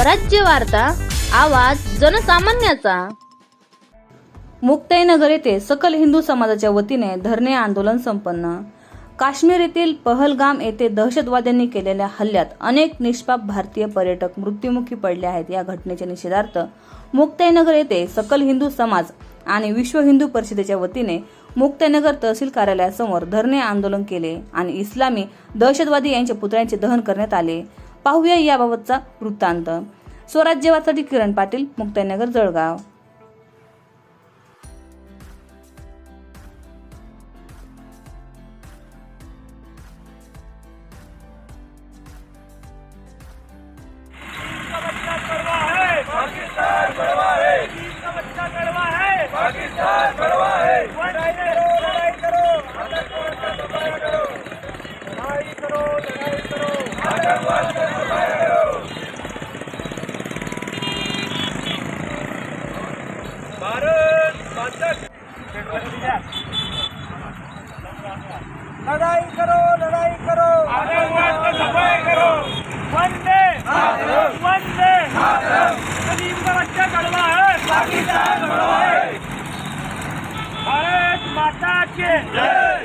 स्वराज्य वार्ता आवाज जनसामान्याचा. मुक्ताईनगर येथे सकल हिंदू समाजाच्या वतीने धरणे आंदोलन संपन्न. काश्मीर येथील पहलगाम येथे दहशतवाद्यांनी केलेल्या हल्ल्यात अनेक निष्पाप भारतीय पर्यटक मृत्युमुखी पडले आहेत. या घटनेच्या निषेधार्थ मुक्ताईनगर येथे सकल हिंदू समाज आणि विश्व हिंदू परिषदेच्या वतीने मुक्ताईनगर तहसील कार्यालयासमोर धरणे आंदोलन केले आणि इस्लामी दहशतवादी यांच्या पुतळ्यांचे दहन करण्यात आले. पाहूया याबाबतचा वृत्तांत. स्वराज्यवासाठी किरण पाटील मुक्ताईनगर जळगाव. पाकिस्तान है भारत माता के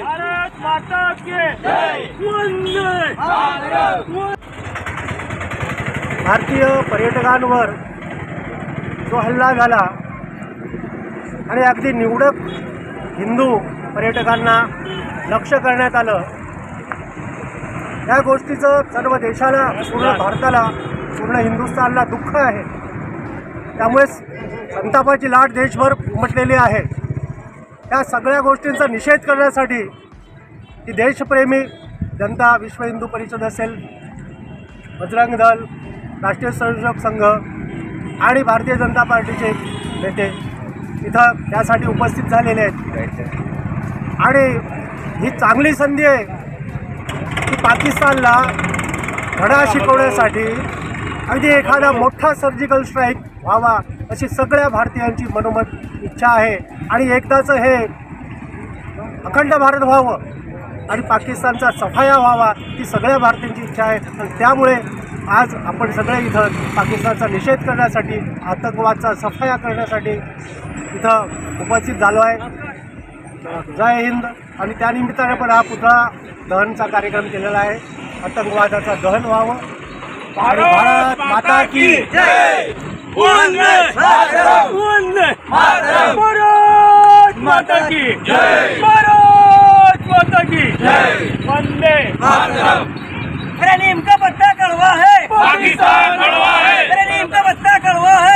भारत माता के वंदे भारतीय पर्यटकांवर जो हल्ला झाला आणि अगदी निवडक हिंदू पर्यटकांना लक्ष करण्यात आलं या गोष्टीचं सर्व देशाला पूर्ण भारताला पूर्ण हिंदुस्थानला दुःख आहे. त्यामुळेच संतापाची लाट देशभर उमटलेली आहे. त्या सगळ्या गोष्टींचा निषेध करण्यासाठी ही देशप्रेमी जनता विश्व हिंदू परिषद असेल बजरंग दल राष्ट्रीय स्वयंसेवक संघ आणि भारतीय जनता पार्टीचे नेते इथं त्यासाठी उपस्थित झालेले आहेत. आणि ही चांगली संधी आहे की पाकिस्तानला धडा शिकवण्यासाठी अगदी एखादा मोठा सर्जिकल स्ट्राईक व्हावा अशी सगळ्या भारतीयांची मनोमत इच्छा आहे. आणि एकदाचं हे अखंड भारत व्हावं आणि पाकिस्तानचा सफाया व्हावा ही सगळ्या भारतीयांची इच्छा आहे. आणि त्यामुळे आज आपण सगळे इथं पाकिस्तानचा निषेध करण्यासाठी आतंकवादचा सफाया करण्यासाठी इथं उपस्थित झालो आहे. जय हिंद. आणि त्यानिमित्ताने पण हा पुतळा दहनचा कार्यक्रम केलेला आहे. आतंकवादाचा दहन व्हावं. भारत माता की वंदे मातरम! वंदे मातरम! भारत माता की जय! भारत माता की जय! वंदे मातरम! अरे नीम का पत्ता कड़वा है। पाकिस्तान कड़वा है। अरे नीम का पत्ता कड़वा है।